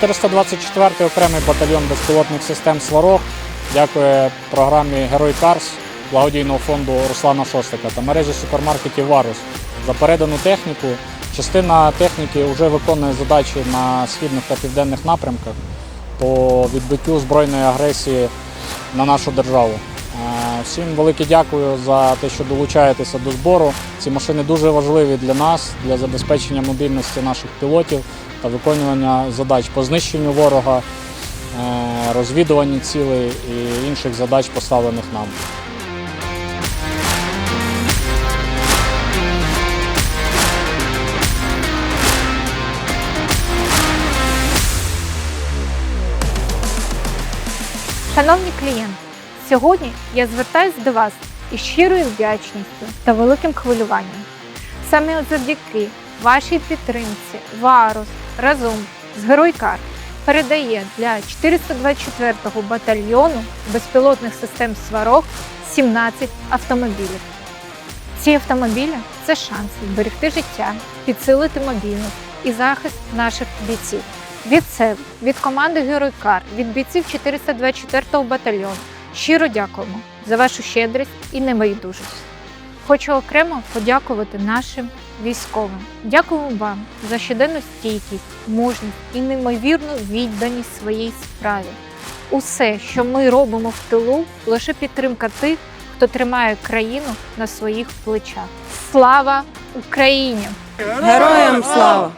424 окремий батальйон безпілотних систем Сварог дякує програмі Герой Карс благодійного фонду Руслана Шостака та мережі супермаркетів Варус за передану техніку. Частина техніки вже виконує задачі на східних та південних напрямках по відбиттю збройної агресії на нашу державу. Всім велике дякую за те, що долучаєтеся до збору. Ці машини дуже важливі для нас, для забезпечення мобільності наших пілотів та виконування задач по знищенню ворога, е, розвідуванні цілей і інших задач, поставлених нам. Шановні клієнти, сьогодні я звертаюся до вас із щирою вдячністю та великим хвилюванням. Саме завдяки вашій підтримці Варус разом з Геройкар передає для 424-го батальйону безпілотних систем Сварог 17 автомобілів. Ці автомобілі це шанс зберегти життя, підсилити мобільність і захист наших бійців. Від себе, від команди Геройкар, від бійців 424-го батальйону щиро дякуємо за вашу щедрість і небайдужість. Хочу окремо подякувати нашим військовим. Дякуємо вам за щоденну стійкість, мужність і неймовірну відданість своїй справі. Усе, що ми робимо в тилу, лише підтримка тих, хто тримає країну на своїх плечах. Слава Україні! Героям слава!